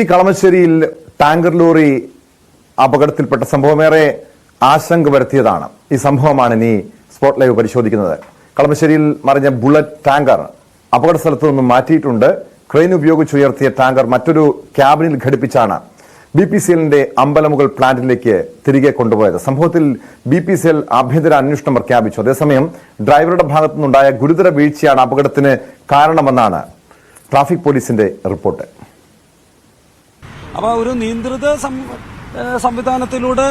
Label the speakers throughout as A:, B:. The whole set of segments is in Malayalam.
A: ഈ കളമശ്ശേരിയിൽ ടാങ്കർ ലോറി അപകടത്തിൽപ്പെട്ട സംഭവമേറെ ആശങ്ക വരുത്തിയതാണ് ഈ സംഭവമാണ് ഇനി സ്പോട്ട് ലൈവ് പരിശോധിക്കുന്നത്. കളമശ്ശേരിയിൽ മറിഞ്ഞ ബുള്ളറ്റ് ടാങ്കർ അപകട സ്ഥലത്തു നിന്നും മാറ്റിയിട്ടുണ്ട്. ക്രെയിൻ ഉപയോഗിച്ചുയർത്തിയ ടാങ്കർ മറ്റൊരു ക്യാബിനിൽ ഘടിപ്പിച്ചാണ് ബി പി സി എല്ലിന്റെ അമ്പലമുകൾ പ്ലാന്റിലേക്ക് തിരികെ കൊണ്ടുപോയത്. സംഭവത്തിൽ ബി പി സി എൽ ആഭ്യന്തര അന്വേഷണം പ്രഖ്യാപിച്ചു അതേസമയം ഡ്രൈവറുടെ ഭാഗത്തുനിന്നുണ്ടായ ഗുരുതര വീഴ്ചയാണ് അപകടത്തിന് കാരണമെന്നാണ് ട്രാഫിക് പോലീസിന്റെ റിപ്പോർട്ട്.
B: അപ്പോൾ ഒരു നിയന്ത്രിത സംവിധാനത്തിലൂടെ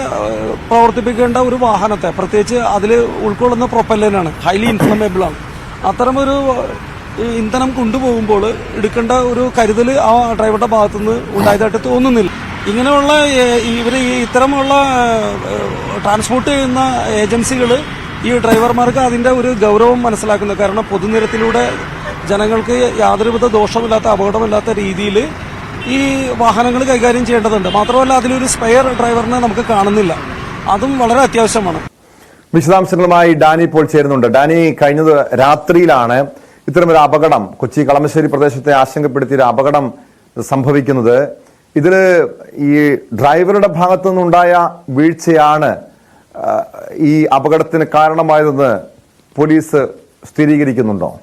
B: പ്രവർത്തിപ്പിക്കേണ്ട ഒരു വാഹനത്തെ പ്രത്യേകിച്ച് അതിൽ ഉൾക്കൊള്ളുന്ന പ്രൊപ്പല്ലനാണ് ഹൈലി ഇൻഫ്ലമേബിൾ ആണ്. അത്തരമൊരു ഇന്ധനം കൊണ്ടുപോകുമ്പോൾ എടുക്കേണ്ട ഒരു കരുതൽ ആ ഡ്രൈവറുടെ ഭാഗത്തുനിന്ന് ഉണ്ടായതായിട്ട് തോന്നുന്നില്ല. ഇങ്ങനെയുള്ള ഇവർ ഇത്തരമുള്ള ഏഹ് ട്രാൻസ്പോർട്ട് ചെയ്യുന്ന ഏജൻസികൾ ഈ ഡ്രൈവർമാർക്ക് അതിന്റെ ഒരു ഗൗരവം മനസ്സിലാക്കുന്നു. കാരണം പൊതുനിരത്തിലൂടെ ജനങ്ങൾക്ക് യാതൊരുവിധ ദോഷമില്ലാത്ത അപകടമില്ലാത്ത രീതിയിൽ ഈ വാഹനങ്ങൾ കൈകാര്യം ചെയ്യേണ്ടതുണ്ട്. മാത്രമല്ല അതിലൊരു സ്പെയർ ഡ്രൈവറിനെ നമുക്ക് കാണുന്നില്ല. അതും വളരെ അത്യാവശ്യമാണ്.
A: വിശദാംശങ്ങളുമായി ഡാനി ഇപ്പോൾ ചേരുന്നുണ്ട്. ഡാനി കഴിഞ്ഞത് രാത്രിയിലാണ് ഇത്തരമൊരു അപകടം കൊച്ചി കളമശ്ശേരി പ്രദേശത്തെ ആശങ്കപ്പെടുത്തിയ ഒരു അപകടം സംഭവിക്കുന്നത്. ഇതിൽ ഈ ഡ്രൈവറുടെ ഭാഗത്തു നിന്നുണ്ടായ വീഴ്ചയാണ് ഈ അപകടത്തിന് കാരണമായതെന്ന് പോലീസ് സ്ഥിരീകരിക്കുന്നുണ്ടോ?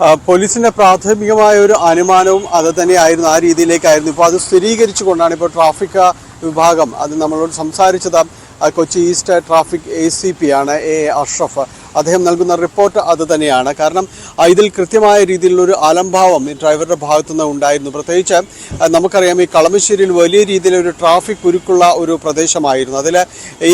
C: പോലീസിന്റെ പ്രാഥമികമായ ഒരു അനുമാനവും അത് തന്നെയായിരുന്നു ആ രീതിയിലേക്കായിരുന്നു. ഇപ്പോൾ അത് സ്ഥിരീകരിച്ചുകൊണ്ടാണ് ഇപ്പോൾ ട്രാഫിക് വിഭാഗം അത് നമ്മളോട് സംസാരിച്ചത്. Kochi east traffic A C P ആണ് എ അഷ്റഫ് അദ്ദേഹം നൽകുന്ന റിപ്പോർട്ട് അത് തന്നെയാണ്. കാരണം ഇതിൽ കൃത്യമായ രീതിയിലുള്ളൊരു അലംഭാവം ഈ ഡ്രൈവറുടെ ഭാഗത്തുനിന്ന് ഉണ്ടായിരുന്നു. പ്രത്യേകിച്ച് നമുക്കറിയാം ഈ കളമശ്ശേരിയിൽ വലിയ രീതിയിലൊരു ട്രാഫിക് കുരുക്കുള്ള ഒരു പ്രദേശമായിരുന്നു. അതിൽ ഈ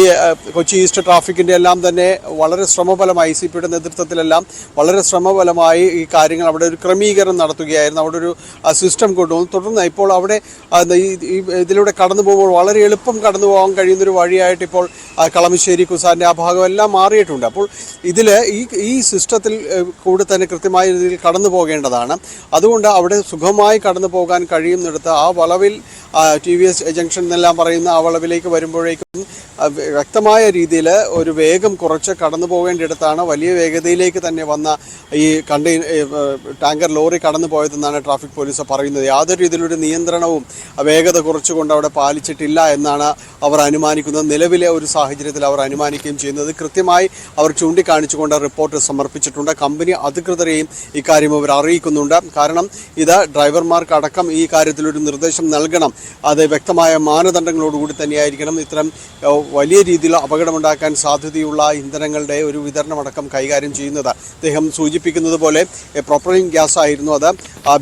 C: കൊച്ചി ഈസ്റ്റ് ട്രാഫിക്കിന്റെ എല്ലാം തന്നെ വളരെ ശ്രമഫലമായി സി പിയുടെ നേതൃത്വത്തിലെല്ലാം വളരെ ശ്രമഫലമായി ഈ കാര്യങ്ങൾ അവിടെ ഒരു ക്രമീകരണം നടത്തുകയായിരുന്നു. അവിടെ ഒരു സിസ്റ്റം കൊണ്ടുവന്നു. തുടർന്ന് ഇപ്പോൾ അവിടെ ഈ ഇതിലൂടെ കടന്നു പോകുമ്പോൾ വളരെ എളുപ്പം കടന്നു പോകാൻ കഴിയുന്നൊരു വഴിയായിട്ട് ഇപ്പോൾ കളമശ്ശേരി കുസാന്റെ ആ ഭാഗം എല്ലാം മാറിയിട്ടുണ്ട്. അപ്പോൾ ഇതിൽ ഈ ഈ സിസ്റ്റത്തിൽ കൂടെ തന്നെ കൃത്യമായ രീതിയിൽ കടന്നു പോകേണ്ടതാണ്. അതുകൊണ്ട് അവിടെ സുഖമായി കടന്നു പോകാൻ കഴിയുന്നിടത്ത് ആ വളവിൽ ടി വി എസ് ജംഗ്ഷൻ എന്നെല്ലാം പറയുന്ന ആ വളവിലേക്ക് വരുമ്പോഴേക്കും വ്യക്തമായ രീതിയിൽ ഒരു വേഗം കുറച്ച് കടന്നു പോകേണ്ടിടത്താണ് വലിയ വേഗതയിലേക്ക് തന്നെ വന്ന ഈ കണ്ടെയ്ൻ ടാങ്കർ ലോറി കടന്നു പോയതെന്നാണ് ട്രാഫിക് പോലീസ് പറയുന്നത്. യാതൊരു രീതിയിലൊരു നിയന്ത്രണവും വേഗത കുറച്ചുകൊണ്ട് അവിടെ പാലിച്ചിട്ടില്ല എന്നാണ് അവർ അനുമാനിക്കുന്നത്. നിലവിലെ ഒരു സാഹചര്യത്തിൽ അവർ അനുമാനിക്കുകയും ചെയ്യുന്നത്. കൃത്യമായി അവർ ചൂണ്ടിക്കാണിച്ചുകൊണ്ട് റിപ്പോർട്ട് സമർപ്പിച്ചിട്ടുണ്ട്. കമ്പനി അധികൃതരെയും ഇക്കാര്യം അവർ അറിയിക്കുന്നുണ്ട്. കാരണം ഇത് ഡ്രൈവർമാർക്കടക്കം ഈ കാര്യത്തിലൊരു നിർദ്ദേശം നൽകണം. അത് വ്യക്തമായ മാനദണ്ഡങ്ങളോടുകൂടി തന്നെയായിരിക്കണം. ഇത്തരം വലിയ രീതിയിൽ അപകടമുണ്ടാക്കാൻ സാധ്യതയുള്ള ഇന്ധനങ്ങളുടെ ഒരു വിതരണമടക്കം കൈകാര്യം ചെയ്യുന്നത്. അദ്ദേഹം സൂചിപ്പിക്കുന്നത് പോലെ പ്രൊപ്പലിൻ ഗ്യാസ് ആയിരുന്നു അത്.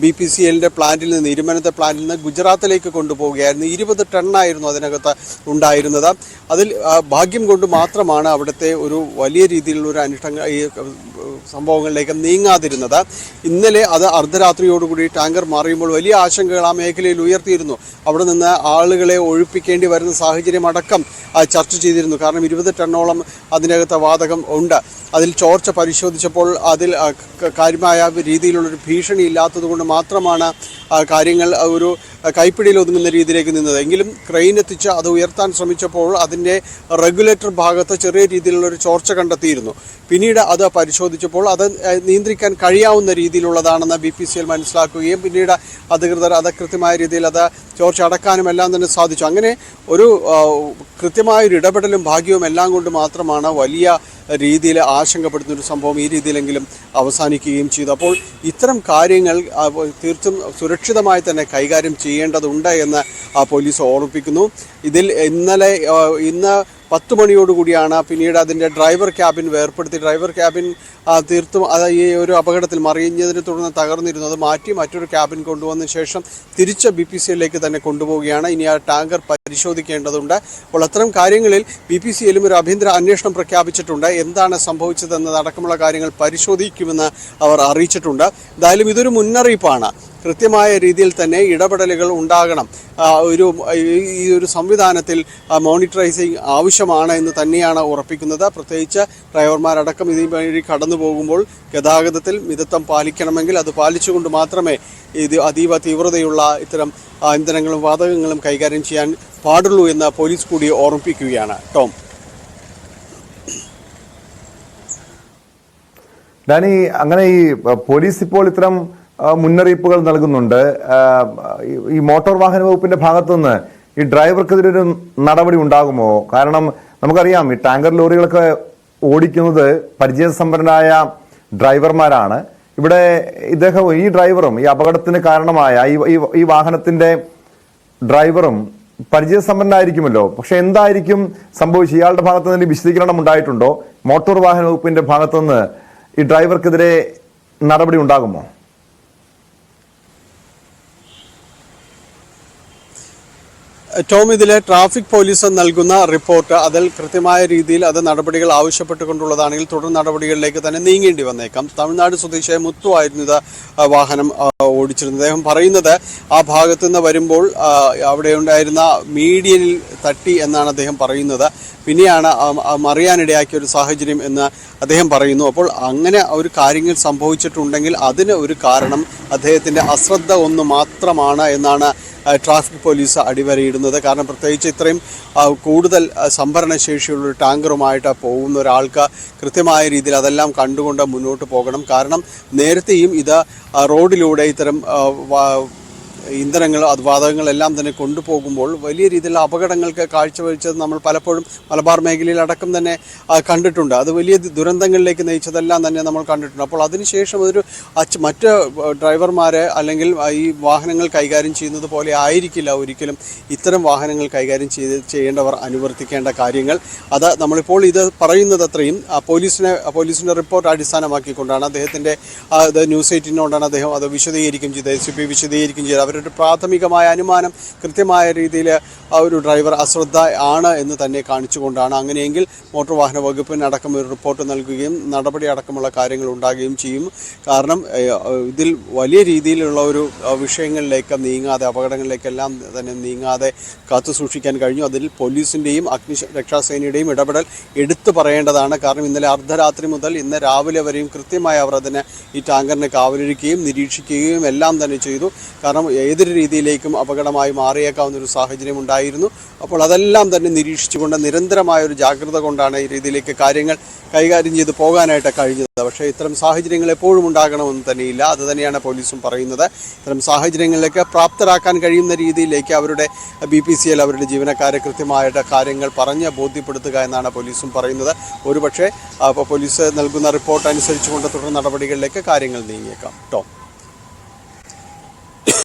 C: ബി പി സി എല്ലിന്റെ പ്ലാന്റിൽ നിന്ന് ഇരുമനത്തെ പ്ലാന്റിൽ നിന്ന് ഗുജറാത്തിലേക്ക് കൊണ്ടുപോവുകയായിരുന്നു. ഇരുപത് ടണ്ണായിരുന്നു അതിനകത്ത് ഉണ്ടായിരുന്നത്. അതിൽ ഭാഗ്യം കൊണ്ട് മാത്രമാണ് അവിടുത്തെ ഒരു വലിയ രീതിയിലുള്ള ഒരു അനിഷ്ടങ്ങൾ ഈ സംഭവങ്ങളിലേക്ക് നീങ്ങാതിരുന്നത്. ഇന്നലെ അത് അർദ്ധരാത്രിയോടുകൂടി ടാങ്കർ മാറിയുമ്പോൾ വലിയ ആശങ്കകൾ ആ മേഖലയിൽ ഉയർത്തിയിരുന്നു. അവിടെ നിന്ന് ആളുകളെ ഒഴിപ്പിക്കേണ്ടി വരുന്ന സാഹചര്യം അടക്കം ചർച്ച ചെയ്തിരുന്നു. കാരണം ഇരുപത് ടണ്ണോളം അതിനകത്ത് വാതകം ഉണ്ട്. അതിൽ ചോർച്ച പരിശോധിച്ചപ്പോൾ അതിൽ കാര്യമായ രീതിയിലുള്ളൊരു ഭീഷണി ഇല്ലാത്തതുകൊണ്ട് മാത്രമാണ് കാര്യങ്ങൾ ഒരു കൈപ്പിടിയിൽ ഒതുങ്ങുന്ന രീതിയിലേക്ക് നിന്നത്. എങ്കിലും ക്രെയിൻ എത്തിച്ച് അത് ഉയർത്താൻ ശ്രമിച്ചപ്പോൾ അതിന്റെ റെഗുലേറ്റർ ഭാഗത്ത് ചെറിയ രീതിയിലുള്ള ഒരു ചോർച്ച കണ്ടെത്തിയിരുന്നു. പിന്നീട് അത് പരിശോധിച്ചപ്പോൾ അത് നിയന്ത്രിക്കാൻ കഴിയാവുന്ന രീതിയിലുള്ളതാണെന്ന് ബി പി സി എൽ മനസ്സിലാക്കുകയും പിന്നീട് അധികൃതർ അത് കൃത്യമായ രീതിയിൽ അത് ചോർച്ച അടക്കാനും എല്ലാം തന്നെ സാധിച്ചു. അങ്ങനെ ഒരു കൃത്യമായൊരു ഇടപെടലും ഭാഗ്യവും എല്ലാം കൊണ്ട് മാത്രമാണ് വലിയ രീതിയിൽ ആശങ്കപ്പെടുന്ന ഒരു സംഭവം ഈ രീതിയിലെങ്കിലും അവസാനിക്കുകയും ചെയ്തു. അപ്പോൾ ഇത്തരം കാര്യങ്ങൾ തീർത്തും സുരക്ഷിതമായി തന്നെ കൈകാര്യം ചെയ്യേണ്ടതുണ്ട് എന്ന് ആ, പോലീസ് ഓർമ്മിപ്പിക്കുന്നു. ഇതിൽ ഇന്നലെ ഇന്ന് പത്ത് മണിയോടുകൂടിയാണ് പിന്നീട് അതിന്റെ ഡ്രൈവർ ക്യാബിൻ വേർപ്പെടുത്തി. ഡ്രൈവർ ക്യാബിൻ തീർത്തും അത് ഈ ഒരു അപകടത്തിൽ മറിഞ്ഞതിനെ തുടർന്ന് തകർന്നിരുന്നു അത് മാറ്റി മറ്റൊരു ക്യാബിൻ കൊണ്ടുവന്ന ശേഷം തിരിച്ച് ബി പി സി തന്നെ കൊണ്ടുപോവുകയാണ്. ഇനി ആ ടാങ്കർ പരിശോധിക്കേണ്ടതുണ്ട്. അപ്പോൾ അത്തരം കാര്യങ്ങളിൽ ബി പി സി എല്ലും ഒരു ആഭ്യന്തര അന്വേഷണം പ്രഖ്യാപിച്ചിട്ടുണ്ട്. എന്താണ് സംഭവിച്ചതെന്നതടക്കമുള്ള കാര്യങ്ങൾ പരിശോധിക്കുമെന്ന് അവർ അറിയിച്ചിട്ടുണ്ട്. എന്തായാലും ഇതൊരു മുന്നറിയിപ്പാണ്. കൃത്യമായ രീതിയിൽ തന്നെ ഇടപെടലുകൾ ഉണ്ടാകണം. ഒരു ഈ- ഒരു സംവിധാനത്തിൽ മോണിറ്ററൈസിങ് ആവശ്യമാണ് എന്ന് തന്നെയാണ് ഉറപ്പിക്കുന്നത്. പ്രത്യേകിച്ച് ഡ്രൈവർമാരടക്കം ഇതിന് വഴി കടന്നു പോകുമ്പോൾ ഗതാഗതത്തിൽ മിതത്വം പാലിക്കണമെങ്കിൽ അത് പാലിച്ചുകൊണ്ട് മാത്രമേ ഇത് അതീവ തീവ്രതയുള്ള ഇത്തരം ഇന്ധനങ്ങളും വാതകങ്ങളും കൈകാര്യം ചെയ്യാൻ പാടുള്ളൂ എന്ന് പോലീസ് കൂടി ഓർമ്മിപ്പിക്കുകയാണ്. ടോം.
A: ഡാനി അങ്ങനെ ഈ പോലീസ് ഇപ്പോൾ ഇത്തരം മുന്നറിയിപ്പുകൾ നൽകുന്നുണ്ട്. ഈ- മോട്ടോർ വാഹന വകുപ്പിന്റെ ഭാഗത്തുനിന്ന് ഈ ഡ്രൈവർക്കെതിരെ ഒരു നടപടി ഉണ്ടാകുമോ? കാരണം നമുക്കറിയാം ഈ ടാങ്കർ ലോറികളൊക്കെ ഓടിക്കുന്നത് പരിചയസമ്പന്നരായ ഡ്രൈവർമാരാണ്. ഇവിടെ ഇദ്ദേഹം ഈ ഡ്രൈവറും ഈ അപകടത്തിന് കാരണമായ ഈ- ഈ- ഈ വാഹനത്തിന്റെ ഡ്രൈവറും പരിചയസമ്പന്നായിരിക്കുമല്ലോ പക്ഷെ എന്തായിരിക്കും സംഭവിച്ചു? ഇയാളുടെ ഭാഗത്ത് നിന്ന് വിശദീകരണം ഉണ്ടായിട്ടുണ്ടോ? മോട്ടോർ വാഹന വകുപ്പിന്റെ ഭാഗത്തുനിന്ന് ഈ ഡ്രൈവർക്കെതിരെ നടപടി ഉണ്ടാകുമോ?
C: ടോം ഇതിലെ ട്രാഫിക് പോലീസ് നൽകുന്ന റിപ്പോർട്ട് അതിൽ കൃത്യമായ രീതിയിൽ അത് നടപടികൾ ആവശ്യപ്പെട്ടുകൊണ്ടുള്ളതാണെങ്കിൽ തുടർ നടപടികളിലേക്ക് തന്നെ നീങ്ങേണ്ടി വന്നേക്കാം. തമിഴ്നാട് സ്വദേശിയായ മുത്തു ആയിരുന്നു ഇത് വാഹനം ഓടിച്ചിരുന്നത്. അദ്ദേഹം പറയുന്നത് ആ ഭാഗത്തു നിന്ന് വരുമ്പോൾ അവിടെ ഉണ്ടായിരുന്ന മീഡിയനിൽ തട്ടി എന്നാണ് അദ്ദേഹം പറയുന്നത്. പിന്നെയാണ് മറിയാനിടയാക്കിയ ഒരു സാഹചര്യം എന്ന് അദ്ദേഹം പറയുന്നു. അപ്പോൾ അങ്ങനെ ഒരു കാര്യങ്ങൾ സംഭവിച്ചിട്ടുണ്ടെങ്കിൽ അതിന് ഒരു കാരണം അദ്ദേഹത്തിന്റെ അശ്രദ്ധ ഒന്ന് മാത്രമാണ് എന്നാണ് ട്രാഫിക് പോലീസ് അടിവരയിടുന്നത്. കാരണം പ്രത്യേകിച്ച് ഇത്രയും കൂടുതൽ സംഭരണശേഷിയുള്ള ടാങ്കറുമായിട്ട് പോകുന്ന ഒരാൾക്ക് കൃത്യമായ രീതിയിൽ അതെല്ലാം കണ്ടുകൊണ്ട് മുന്നോട്ട് പോകണം. കാരണം നേരത്തെയും ഇത് റോഡിലൂടെ ഇത്തരം ഇന്ധനങ്ങൾ അത് വാതകങ്ങളെല്ലാം തന്നെ കൊണ്ടുപോകുമ്പോൾ വലിയ രീതിയിലുള്ള അപകടങ്ങൾക്ക് കാഴ്ചവെച്ചത് നമ്മൾ പലപ്പോഴും മലബാർ മേഖലയിൽ അടക്കം തന്നെ കണ്ടിട്ടുണ്ട്. അത് വലിയ ദുരന്തങ്ങളിലേക്ക് നയിച്ചതെല്ലാം തന്നെ നമ്മൾ കണ്ടിട്ടുണ്ട്. അപ്പോൾ അതിനുശേഷം ഒരു മറ്റ് ഡ്രൈവർമാരെ അല്ലെങ്കിൽ ഈ വാഹനങ്ങൾ കൈകാര്യം ചെയ്യുന്നത് പോലെ ആയിരിക്കില്ല ഒരിക്കലും ഇത്തരം വാഹനങ്ങൾ കൈകാര്യം ചെയ്ത് ചെയ്യേണ്ടവർ അനുവർത്തിക്കേണ്ട കാര്യങ്ങൾ. അത് നമ്മളിപ്പോൾ ഇത് പറയുന്നത് അത്രയും പോലീസിനെ പോലീസിന്റെ റിപ്പോർട്ട് അടിസ്ഥാനമാക്കിക്കൊണ്ടാണ് അദ്ദേഹത്തിന്റെ ന്യൂസ് എയ്റ്റീനോടാണ് അദ്ദേഹം അത് വിശദീകരിക്കും ചെയ്തത് എസ് പി വിശദീകരിക്കും ചെയ്തത്. അവരുടെ പ്രാഥമികമായ അനുമാനം കൃത്യമായ രീതിയിൽ ആ ഒരു ഡ്രൈവർ അശ്രദ്ധ ആണ് എന്ന് തന്നെ കാണിച്ചുകൊണ്ടാണ് അങ്ങനെയെങ്കിൽ മോട്ടോർ വാഹന വകുപ്പിന് അടക്കം ഒരു റിപ്പോർട്ട് നൽകുകയും നടപടി അടക്കമുള്ള കാര്യങ്ങൾ ഉണ്ടാകുകയും ചെയ്യും. കാരണം ഇതിൽ വലിയ രീതിയിലുള്ള ഒരു വിഷയങ്ങളിലേക്ക് നീങ്ങാതെ അപകടങ്ങളിലേക്കെല്ലാം തന്നെ നീങ്ങാതെ കാത്തു സൂക്ഷിക്കാൻ കഴിഞ്ഞു. അതിൽ പോലീസിന്റെയും അഗ്നി രക്ഷാസേനയുടെയും ഇടപെടൽ എടുത്തു പറയേണ്ടതാണ്. കാരണം ഇന്നലെ അർദ്ധരാത്രി മുതൽ ഇന്ന് രാവിലെ വരെയും കൃത്യമായി അവർ അതിനെ ഈ ടാങ്കറിനെ കാവലിരിക്കുകയും നിരീക്ഷിക്കുകയും എല്ലാം തന്നെ ചെയ്തു. കാരണം ഏതൊരു രീതിയിലേക്കും അപകടമായി മാറിയേക്കാവുന്ന ഒരു സാഹചര്യം ഉണ്ടായിരുന്നു. അപ്പോൾ അതെല്ലാം തന്നെ നിരീക്ഷിച്ചുകൊണ്ട് നിരന്തരമായ ഒരു ജാഗ്രത കൊണ്ടാണ് ഈ രീതിയിലേക്ക് കാര്യങ്ങൾ കൈകാര്യം ചെയ്ത് പോകാനായിട്ട് കഴിഞ്ഞത്. പക്ഷേ ഇത്തരം സാഹചര്യങ്ങൾ എപ്പോഴും ഉണ്ടാകണമെന്ന് തന്നെയില്ല. അത് തന്നെയാണ് പോലീസും പറയുന്നത്. ഇത്തരം സാഹചര്യങ്ങളിലേക്ക് പ്രാപ്തരാക്കാൻ കഴിയുന്ന രീതിയിലേക്ക് അവരുടെ ബി പി സി എൽ അവരുടെ ജീവനക്കാരെ കൃത്യമായിട്ട് കാര്യങ്ങൾ പറഞ്ഞ് ബോധ്യപ്പെടുത്തുക എന്നാണ് പോലീസും പറയുന്നത്. ഒരുപക്ഷെ പോലീസ് നൽകുന്ന റിപ്പോർട്ട് അനുസരിച്ചുകൊണ്ട് തുടർ നടപടികളിലേക്ക് കാര്യങ്ങൾ നീങ്ങിയേക്കാം. ടോം.